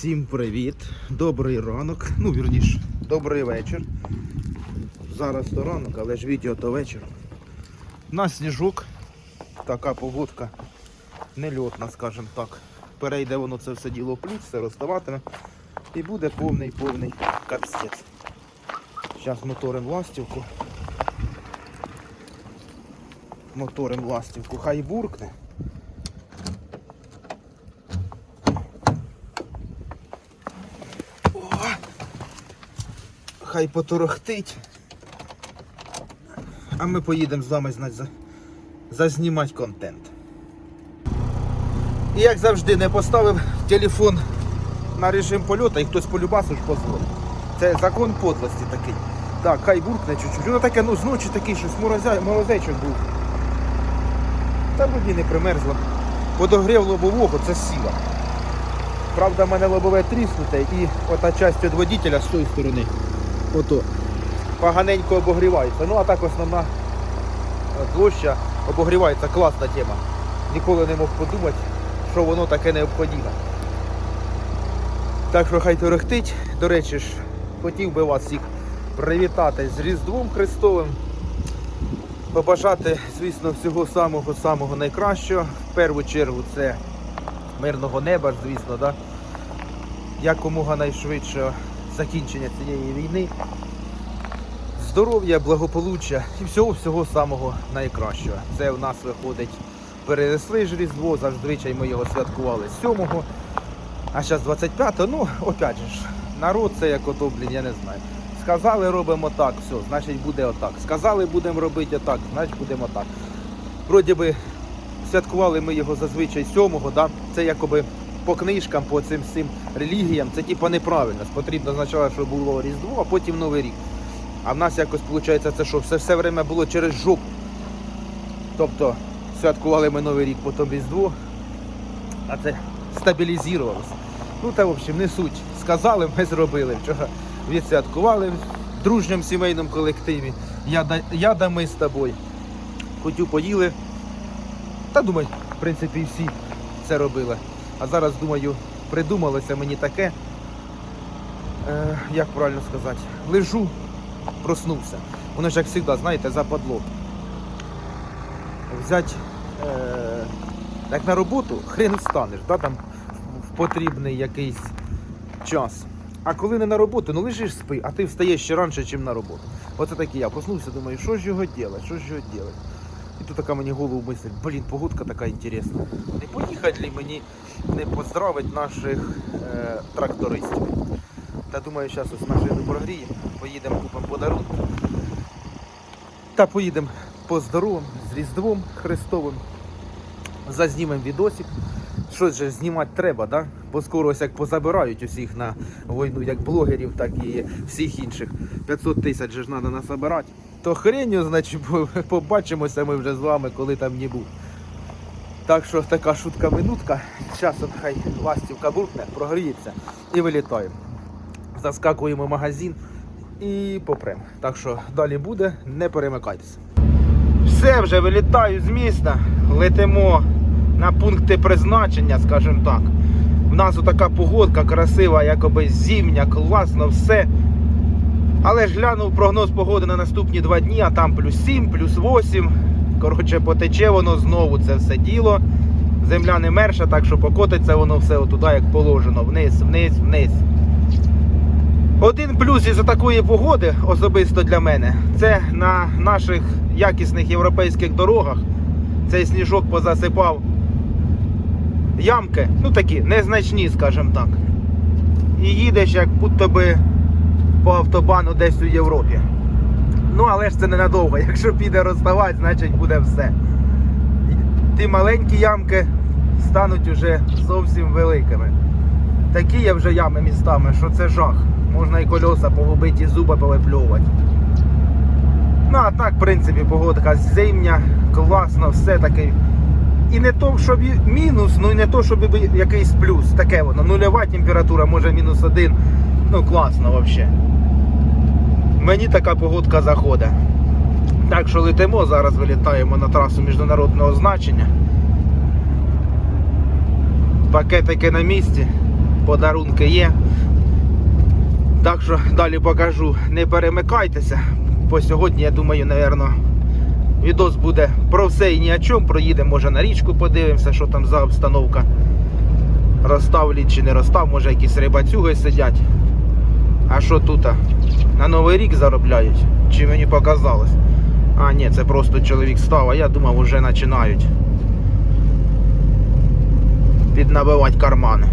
Всім привіт, добрий ранок, ну вірніш, добрий вечір. Зараз то ранок, але ж відео то вечір. У нас сніжок, така погодка, нельотна, скажімо так. Перейде воно це все діло в плюс, все розставатиме і буде повний повний капстець. Зараз моторим ластівку. Моторим ластівку, хай буркне. Хай поторохтить. А ми поїдемо з вами знать, за... зазнімати контент. І як завжди не поставив телефон на режим польоту і хтось полюбасу ж позволив. Це закон подлості такий. Так, хай буркне чуть-чуть. Воно таке, ну зночі такий щось морозечок був. Та вроді не примерзло. Подогрів лобового, це сіла. Правда, в мене лобове тріснуте і ота часть від водителя з тої сторони. Ото поганенько обогрівається. Ну а так основна е, площа обогрівається. Класна тема. Ніколи не мог подумати, що воно таке необхідне. Так що хай торохтить. До речі ж, хотів би вас всіх привітати з Різдвом Христовим. Побажати, звісно, всього самого-самого найкращого. В першу чергу це мирного неба, звісно, да? якомога найшвидше закінчення цієї війни. Здоров'я, благополуччя і всього-всього самого найкращого. Це в нас виходить. Перенесли ж Різдво, зазвичай ми його святкували 7-го, а зараз 25-го, ну, опять ж, народ це як ото, блін, я не знаю. Сказали, робимо так, все, значить буде отак. Сказали, будемо робити отак, значить будемо так. Вроді би святкували ми його зазвичай 7-го, да? це якоби по книжкам, по цим всім релігіям, це типа неправильно. Потрібно спочатку, щоб було Різдво, а потім Новий рік. А в нас якось виходить, це що все, все время було через жопу. Тобто святкували ми Новий рік, потім Різдво, а це стабілізувалося. Ну та в общем, не суть. Сказали, ми зробили. Вчора відсвяткували в дружньому сімейному колективі. Я, да- я да ми з тобою. Кутю поїли. Та думаю, в принципі, всі це робили. А зараз, думаю, придумалося мені таке, е, як правильно сказати, лежу, проснувся. Воно ж як завжди, знаєте, западло. Взять, е, як на роботу, хрен встанеш, да, там в потрібний якийсь час. А коли не на роботу, ну лежиш спи, а ти встаєш ще раніше, ніж на роботу. Оце так і я. Проснувся, думаю, що ж його робити, що ж його робити. І тут така мені голову мислить, блін, погодка така інтересна. Не поїхати ли мені не поздравити наших е, трактористів. Та думаю, зараз ось машину прогріємо, поїдемо купимо подарунки. Та поїдемо поздоровим, з Різдвом Христовим. Зазнімемо відосик. Щось же знімати треба, да? бо скоро ось як позабирають усіх на війну, як блогерів, так і всіх інших. 500 тисяч же ж треба насобирати. То хреню, значить, побачимося ми вже з вами, коли там не був. Так що така шутка-минутка. Зараз хай ластівка буркне, прогріється і вилітаємо. Заскакуємо в магазин і попрем. Так що далі буде, не перемикайтеся. Все, вже вилітаю з міста, летимо на пункти призначення, скажімо так. У нас така погодка красива, якоби зімня, класно, все. Але ж глянув прогноз погоди на наступні два дні, а там плюс 7, плюс 8. Коротше, потече воно знову це все діло. Земля не мерша, так що покотиться воно все отуди, як положено, вниз, вниз, вниз. Один плюс із такої погоди, особисто для мене, це на наших якісних європейських дорогах цей сніжок позасипав ямки, ну такі незначні, скажімо так. І їдеш як будто би по автобану десь у Європі. Ну, але ж це ненадовго. Якщо піде розставати, значить буде все. Ті маленькі ямки стануть уже зовсім великими. Такі є вже ями містами, що це жах. Можна і кольоса погубити, і зуби повипльовувати. Ну, а так, в принципі, погодка зимня, класно, все таки. І не то, щоб мінус, ну і не то, щоб якийсь плюс. Таке воно. Нульова температура, може мінус один. Ну класно взагалі. Мені така погодка заходить. Так що летимо, зараз вилітаємо на трасу міжнародного значення. Пакетики на місці. подарунки є. Так що далі покажу. Не перемикайтеся. Бо сьогодні, я думаю, напевно, відос буде про все і ні о чому. Проїдемо, може на річку подивимося, що там за обстановка. Розставлять чи не розстав, може якісь рибацюги сидять. А що тут? На Новий рік заробляють? Чи мені показалось? А, ні, це просто чоловік став, а я думав, вже починають піднабивати кармани.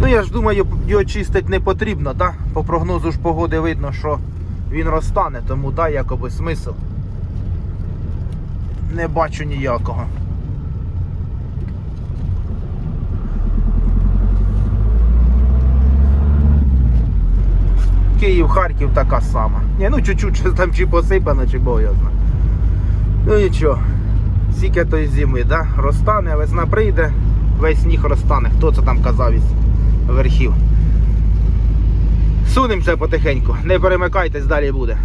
Ну я ж думаю, його чистити не потрібно, да? По прогнозу ж погоди видно, що він розтане, тому да, якоби смисл. Не бачу ніякого. Київ, Харків така сама. Ні, ну чуть-чуть там чи посипано, чи знає. Ну нічого. Скільки тої зими, да? Розтане, весна прийде, весь сніг розтане. Хто це там казав із верхів? Сунемося потихеньку, не перемикайтесь, далі буде.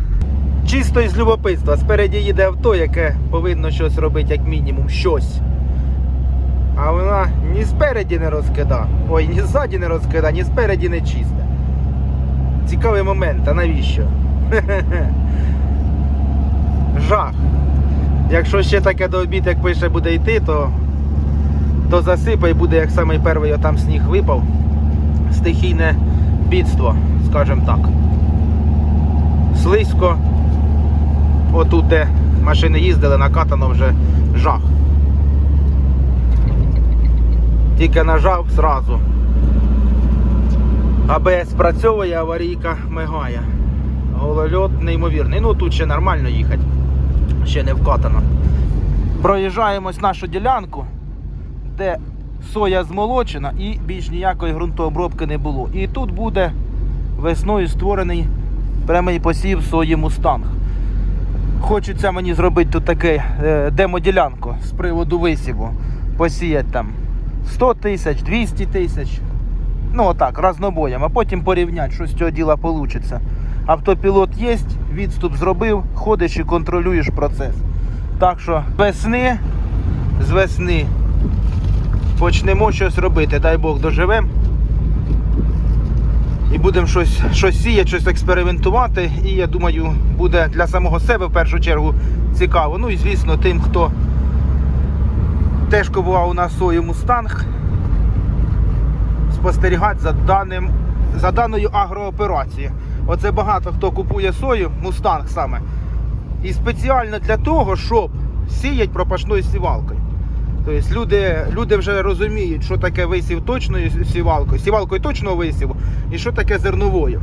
Чисто із любопитства. Спереді їде авто, яке повинно щось робити, як мінімум, щось. А вона ні спереді не розкида. Ой, ні ззаді не розкида, ні спереді не чисте. Цікавий момент, а навіщо? Жах. Якщо ще таке до обід, як пише, буде йти, то, то засипай буде, як самий перший там сніг випав. Стихійне бідство, скажімо так. Слизько. Отут, де машини їздили, накатано вже жах. Тільки нажав зразу. АБС спрацьовує, аварійка мигає. Голольот неймовірний. Ну тут ще нормально їхати. Ще не вкатано. Проїжджаємось нашу ділянку, де соя змолочена і більш ніякої ґрунтообробки не було. І тут буде весною створений прямий посів сої мустанг. Хочеться мені зробити тут таке е, демоділянку з приводу висіву. Посіяти там 100 тисяч, 200 тисяч. Ну отак, разнобоєм, а потім порівняти, що з цього діла вийде. Автопілот є, відступ зробив, ходиш і контролюєш процес. Так що весни, з весни почнемо щось робити, дай Бог доживемо. І будемо щось, щось сіяти, щось експериментувати. І я думаю, буде для самого себе в першу чергу цікаво. Ну і звісно, тим, хто теж купував на сою мустанг, спостерігати за даним, за даною агрооперацією. Оце багато хто купує сою, мустанг саме. І спеціально для того, щоб сіять пропашною сівалкою. Тобто люди, люди вже розуміють, що таке висів точною сівалкою, сівалкою точного висіву і що таке зерновою.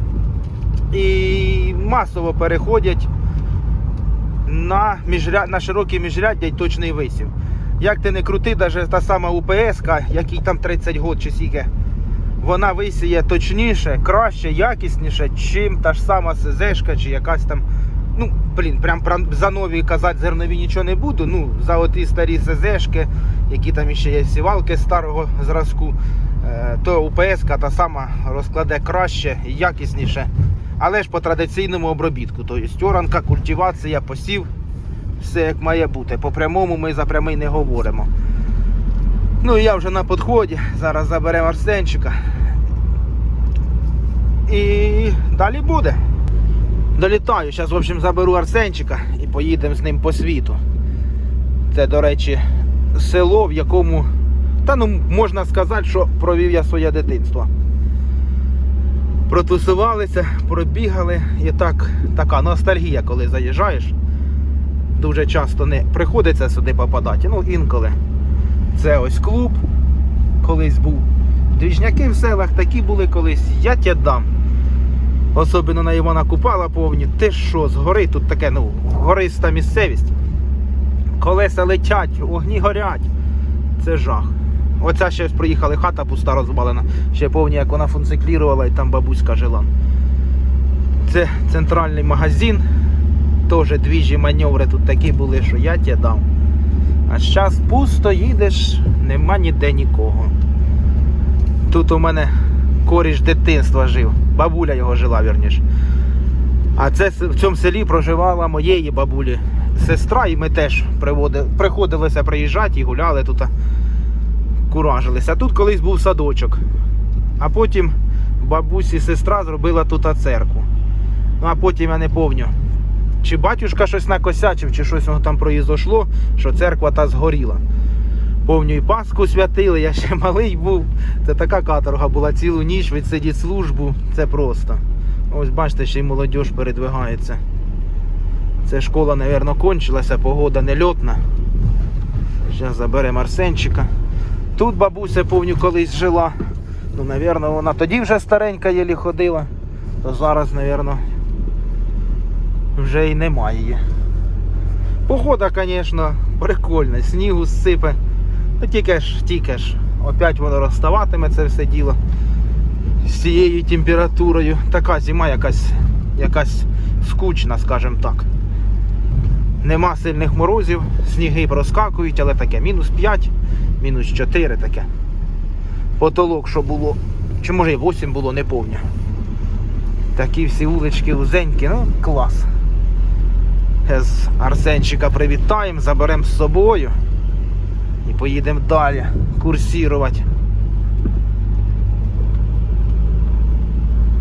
І масово переходять на, міжря... на широкі міжряддя і точний висів. Як ти не крути, навіть та сама УПС, якій там 30 год чи скільки, вона висіє точніше, краще, якісніше, чим та ж сама СЗшка чи якась там. Ну, блін, прям за нові казати зернові нічого не буду. Ну, за оті старі СЗшки, які там ще є сівалки старого зразку, е, то УПС та сама розкладе краще і якісніше. Але ж по традиційному обробітку. Тобто оранка, культивація, посів, все як має бути. По прямому ми за прямий не говоримо. Ну і я вже на підході. Зараз заберемо Арсенчика. І далі буде. Долітаю. Зараз, в общем, заберу Арсенчика і поїдемо з ним по світу. Це, до речі, село, в якому, та ну можна сказати, що провів я своє дитинство. Протусувалися, пробігали і так, така ностальгія, коли заїжджаєш. Дуже часто не приходиться сюди попадати. Ну, інколи. Це ось клуб колись був. Двіжняки в селах такі були колись, я тя дам. Особливо на Івана Купала повні. Ти що, згори тут таке, ну, гориста місцевість. Колеса летять, огні горять. Це жах. Оця ще приїхали, хата пуста розвалена. Ще повні, як вона функціклірувала, і там бабуська жила. Це центральний магазин. Теж двіжі маневри тут такі були, що я тебе дам. А зараз пусто їдеш, нема ніде нікого. Тут у мене коріш дитинства жив. Бабуля його жила, вірніше. А це в цьому селі проживала моєї бабулі сестра, і ми теж приводили, приходилося приїжджати і гуляли тут, куражилися. Тут колись був садочок. А потім бабусі сестра зробила тут церкву. Ну а потім я не пам'ятаю, чи батюшка щось накосячив, чи щось воно там произошло, що церква та згоріла. Повню Пасху святили, я ще малий був. Це така каторга була цілу ніч, відсидіти службу. Це просто. Ось бачите, ще й молодь передвигається. Це школа, мабуть, кончилася, погода нельотна. Зараз заберемо Арсенчика. Тут бабуся повню колись жила. Ну, мабуть, вона тоді вже старенька єлі ходила, то зараз, мабуть, вже і немає. Погода, звісно, прикольна, снігу сипе. Ну тільки ж, тільки ж. Опять воно розставатиме це все діло з цією температурою. Така зима якась, якась скучна, скажімо так. Нема сильних морозів, сніги проскакують, але таке мінус 5, мінус 4 таке. Потолок, що було, чи може і 8 було, не помню. Такі всі вулички узенькі, ну клас. З Арсенчика привітаємо, заберемо з собою і поїдемо далі курсірувати.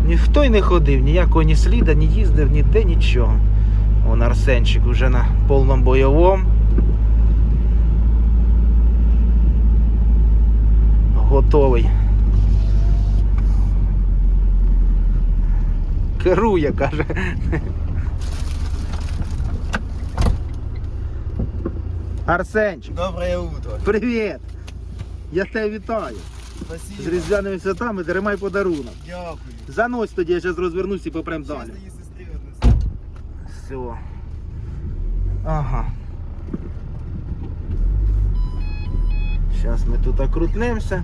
Ніхто й не ходив, ніякого ні сліда, ні їздив, ніде нічого. Вон Арсенчик вже на повному бойовому. Готовий. Керує, каже. Арсенчик, Доброе утро. привіт! Я тебе вітаю. Спасибо. З різдвяними святами тримай подарунок. Дякую. Занось тоді, я зараз розвернусь і попрем Щас далі. її сестрі однесу. Все. Ага. Зараз ми тут окрутнемося.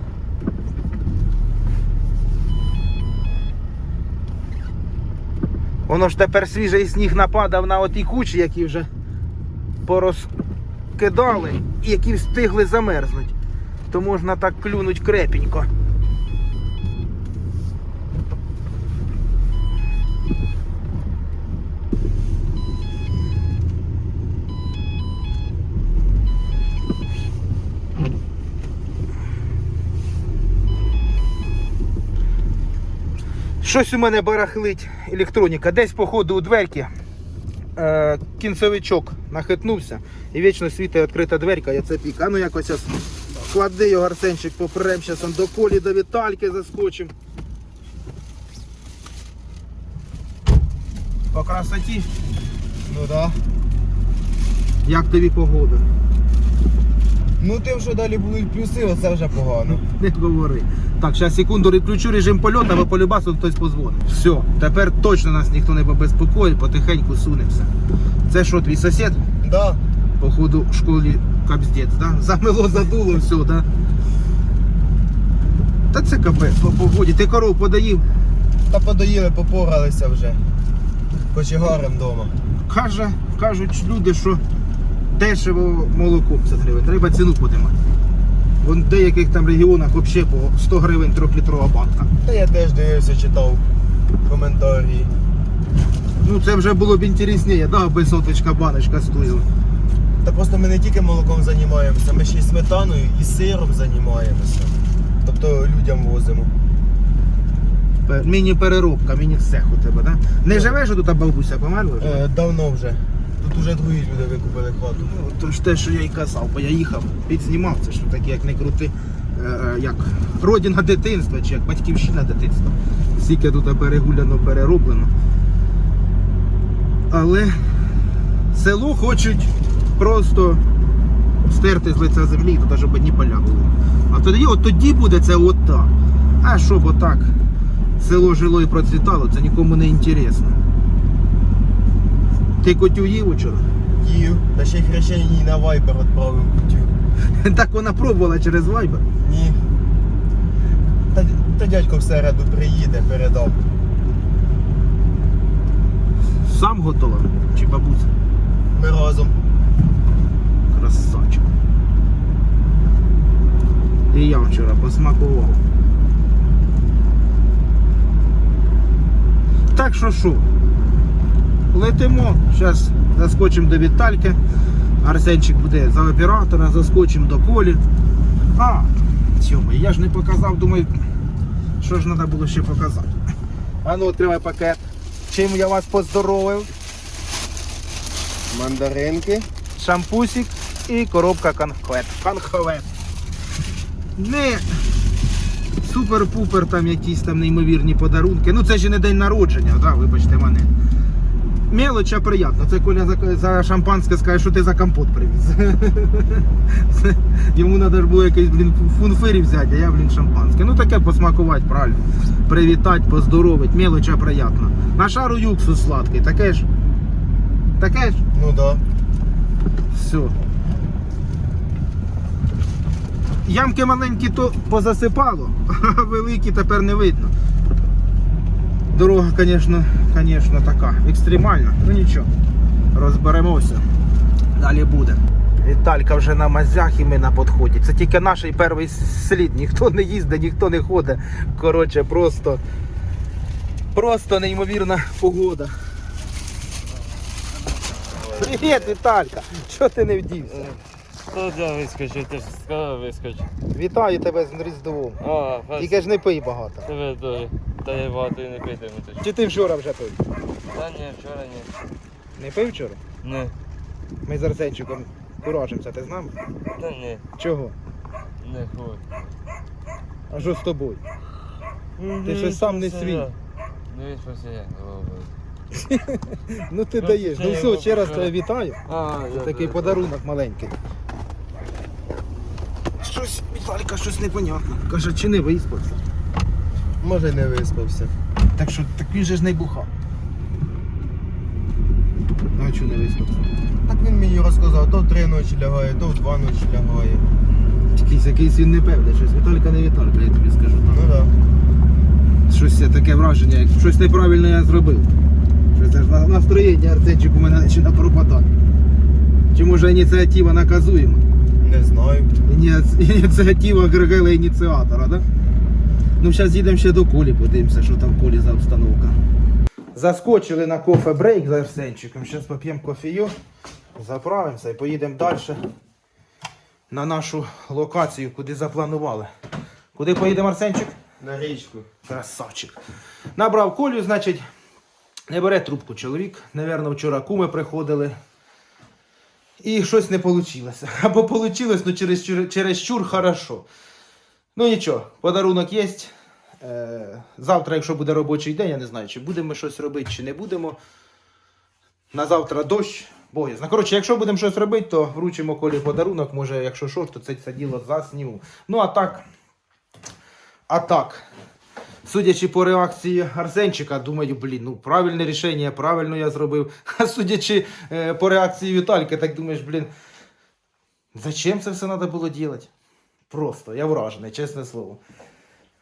Воно ж тепер свіжий сніг нападав на оті кучі, які вже порозкидали і які встигли замерзнути. То можна так клюнуть крепенько. Щось у мене барахлить електроніка. Десь, походу, у дверки е, кінцевичок нахитнувся і вічно світить відкрита дверка, я це пік. А ну якось ось клади його Арсенчик, попрем, зараз до колі, до Вітальки заскочим. По красоті, Ну да. як тобі погода? Ну тим, що далі будуть плюси, оце вже погано. Не говори. Так, зараз секунду відключу режим польоту, або по любасу хтось позвонить. Все, тепер точно нас ніхто не побезпокоїть, потихеньку сунемося. Це що, твій сусід? Да. Походу в школі капздець, да? Замело, задуло, все, да? Та це капець по погоді. Ти коров подаїв. Та подоїли, попоралися вже. Кочегарем вдома. Каже, кажуть люди, що дешево молоко 50 гривень. Треба ціну подимати. В деяких там регіонах взагалі по 100 гривень 3-літрова банка. Та я теж дивився, читав коментарі. Ну це вже було б інтересніше, да, аби соточка баночка стоїла. Та просто ми не тільки молоком займаємося, ми ще й сметаною і сиром займаємося. Тобто людям возимо. Пе- Міні-переробка, міні-цех у тебе, да? Не живеш тут, а бабуся померла? Е, давно вже. Тут уже другі люди викупили хату. Ну, то ж те, що я й казав, бо я їхав, підзнімав, що таке, як не крути, е, е, як родина дитинства, чи як батьківщина дитинства. Скільки тут перегуляно, перероблено. Але село хочуть просто стерти з лиця землі, туди, щоб одні поля були. А тоді, от тоді буде це отак. А щоб отак село жило і процвітало, це нікому не інтересно. Ти котю їв учора? Їв. Та ще й хрещеній на вайбер відправив кутю. Так вона пробувала через Viber. Ні. Та, та дядько в середу приїде, передав. Сам готова? Чи бабуся? Ми разом. Красавчик. І я вчора посмакував. Так що що? Летимо. Зараз заскочимо до Вітальки. Арсенчик буде за оператора, заскочимо до колі. А, сьома, я ж не показав, думаю, що ж треба було ще показати. А ну, відкривай пакет. Чим я вас поздоровив? Мандаринки. Шампусик і коробка конфет. Конфет. Не супер-пупер там якісь там неймовірні подарунки. Ну це ж не день народження, да, вибачте мене. Мелочь, а приємно. Це Коля за, за шампанське скаже, що ти за компот привіз. Йому треба ж було якийсь, блін, фунфирі взяти, а я, блін, шампанське. Ну таке посмакувати, правильно. Привітати, поздоровить, мелочь, а приємно. На шару юксус сладкий, таке ж. Таке ж. Ну да. Все. Ямки маленькі то позасипало, а великі тепер не видно. Дорога, звісно, звісно, така екстремальна. Ну нічого, розберемося. Далі буде. Віталька вже на мазях і ми на підході. Це тільки наш перший слід. Ніхто не їздить, ніхто не ходить. Коротше, просто, просто неймовірна погода. Привіт, Віталька! Чого ти не вдівся? Де вискочив? Ти ж сказав вискоч. Вітаю тебе з Різдвом. А, фас, Тільки ж не пий багато. тебе долі. Та я багато і не питиму. Чи ти вчора вже пив? Та ні, вчора ні. Не пив вчора? Ні. Ми з Арсенчиком куражимося, ти з нами? Та ні. Чого? Не хуй. А що з тобою? Ти щось сам не свій. Дивись, що я головою. Ну ти Ну, даєш. це Ну я все, його ще раз тебе вітаю. Це такий подарунок маленький. Віталька, щось непонятно. Каже, чи не виспався? Може не виспався. Так що так він же ж не бухав. А чого не виспався? Так він мені розказав, то в три ночі лягає, то в два ночі лягає. Якийсь, якийсь він непевний, щось Віталька не Віталька, я тобі скажу. Ну да. Щось таке враження, як щось неправильно я зробив. Щось це ж настроєння Арсенчик у мене починає пропадати. Чи може ініціатива наказуєма? Не знаю. Ініціатива Григела ініціатора, да? Ну, зараз їдемо ще до Колі, подивимося, що там в Колі за обстановка. Заскочили на кофе брейк за Арсенчиком. Зараз поп'ємо кофею, заправимося і поїдемо далі на нашу локацію, куди запланували. Куди поїдемо, Арсенчик? На річку. Красавчик. Набрав колю, значить, не бере трубку чоловік. Навірно, вчора куми приходили. І щось не вийшло. Або вийшло, ну через, через чур хорошо. Ну нічого, подарунок є. Е, завтра, якщо буде робочий день, я не знаю, чи будемо щось робити, чи не будемо. На завтра дощ. Боязно. Коротше, якщо будемо щось робити, то вручимо колі подарунок. Може, якщо що, то це, це діло засніму. Ну а так. А так. Судячи по реакції Арсенчика, думаю, блін, ну правильне рішення, правильно я зробив. А судячи е, по реакції Вітальки, так думаєш, блін, зачем це все треба було робити? Просто, я вражений, чесне слово.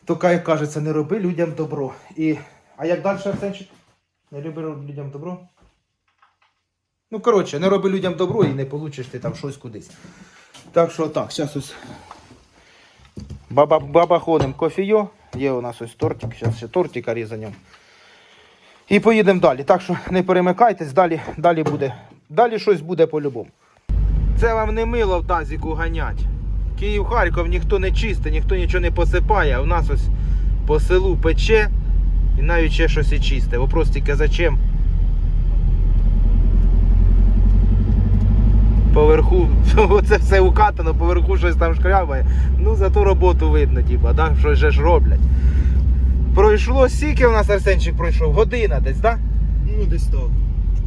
То кай кажеться, не роби людям добро. І... А як далі, Арсенчик? Не роби людям добро? Ну, коротше, не роби людям добро і не получиш ти там щось кудись. Так що так, зараз ось Баба, баба ходим кофійо. Є у нас ось тортик, зараз ще тортика різанем. І поїдемо далі. Так що не перемикайтесь, далі, далі буде. Далі щось буде по-любому. Це вам не мило в тазіку ганять. Київ, Харків ніхто не чистить, ніхто нічого не посипає, в нас ось по селу пече і навіть ще щось і чисте. Вопрос тільки зачем? Поверху, це все укатано, поверху щось там шкрябає. Ну зато роботу видно, типа, да? щось же ж роблять. Пройшло скільки у нас Арсенчик пройшов? Година десь, так? Ну десь так.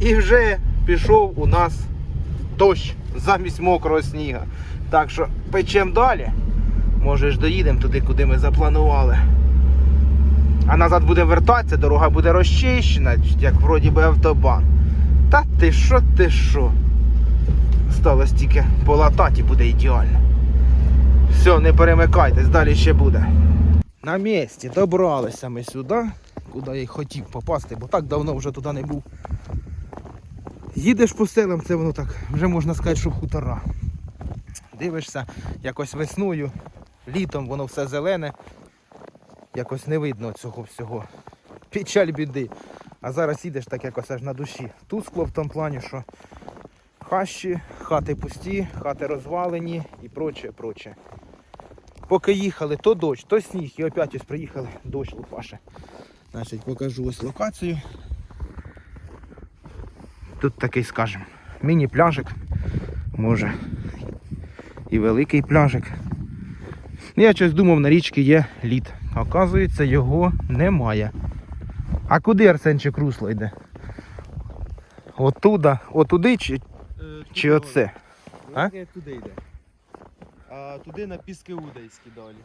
І вже пішов у нас дощ замість мокрого сніга. Так що печемо далі. Може ж доїдемо туди, куди ми запланували. А назад буде вертатися, дорога буде розчищена, як вроді би автобан. Та ти що, ти що? Сталося тільки полатати буде ідеально. Все, не перемикайтесь, далі ще буде. На місці добралися ми сюди, куди я й хотів попасти, бо так давно вже туди не був. Їдеш по селам, це воно так, вже можна сказати, що хутора. Дивишся, якось весною, літом воно все зелене, якось не видно цього всього. Печаль біди. А зараз їдеш так якось аж на душі. Тускло в тому плані, що хащі, хати пусті, хати розвалені і проче, проче. Поки їхали, то дощ, то сніг, і опять ось приїхали, дощ лупаше. Значить, покажу ось локацію. Тут такий, скажем, міні-пляжик, може і великий пляжик. Ну, Я щось думав, на річці є лід. Оказується, його немає. А куди Арсенчик русло йде? Отуда, отуди чи, чи оце? А? Туди йде. А туди на піски Удайські далі.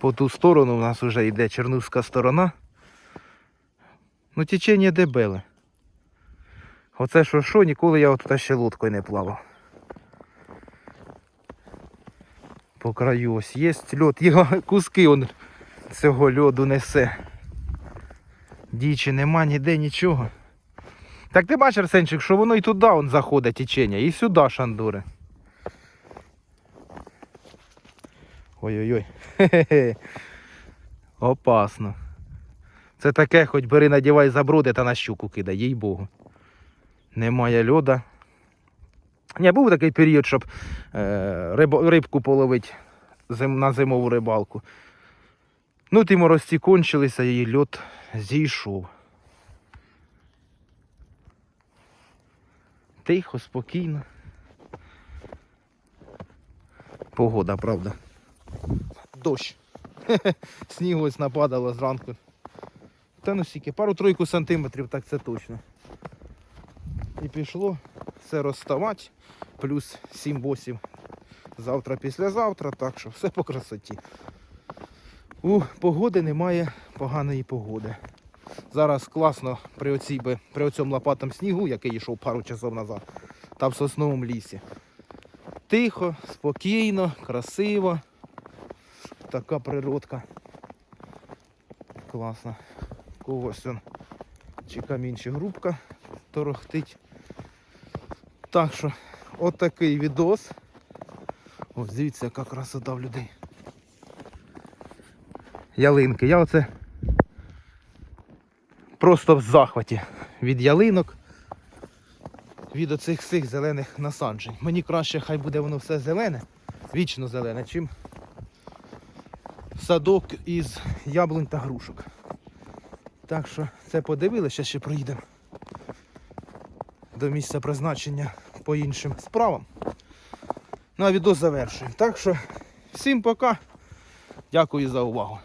По ту сторону у нас вже йде Чернівська сторона. Ну, течення дебеле. Оце що що, ніколи я отут ще лодкою не плавав. По краю ось є льод. Його куски он цього льоду несе. Дічі нема ніде нічого. Так ти бачиш, Арсенчик, що воно і туди он заходить течення, і сюди шандури. Ой-ой-ой. Опасно. Це таке, хоч бери, надівай забруди та на щуку кидай, їй богу. Немає льода. Не був такий період, щоб е, рибку половити зим, на зимову рибалку. Ну, ті морозці кончилися і льод зійшов. Тихо, спокійно. Погода, правда. Дощ. Снігу ось нападало зранку. Та ну стільки, пару-тройку сантиметрів, так це точно. І пішло все розставати. Плюс 7-8 завтра, післязавтра, так що все по красоті. У погоди немає поганої погоди. Зараз класно при, оцій би, при оцьому лопатому снігу, який йшов пару часов назад, та в сосновому лісі. Тихо, спокійно, красиво. Така природка. Класна. Когось он чи камінь, чи грубка торохтить. Так що, отакий відос. Ось дивіться, яка красота в людей. Ялинки. Я оце просто в захваті від ялинок, від оцих всіх зелених насаджень. Мені краще, хай буде воно все зелене, вічно зелене, чим садок із яблунь та грушок. Так що це подивилися, ще проїдемо до місця призначення по іншим справам. Ну а відео завершуємо. Так що всім пока. Дякую за увагу.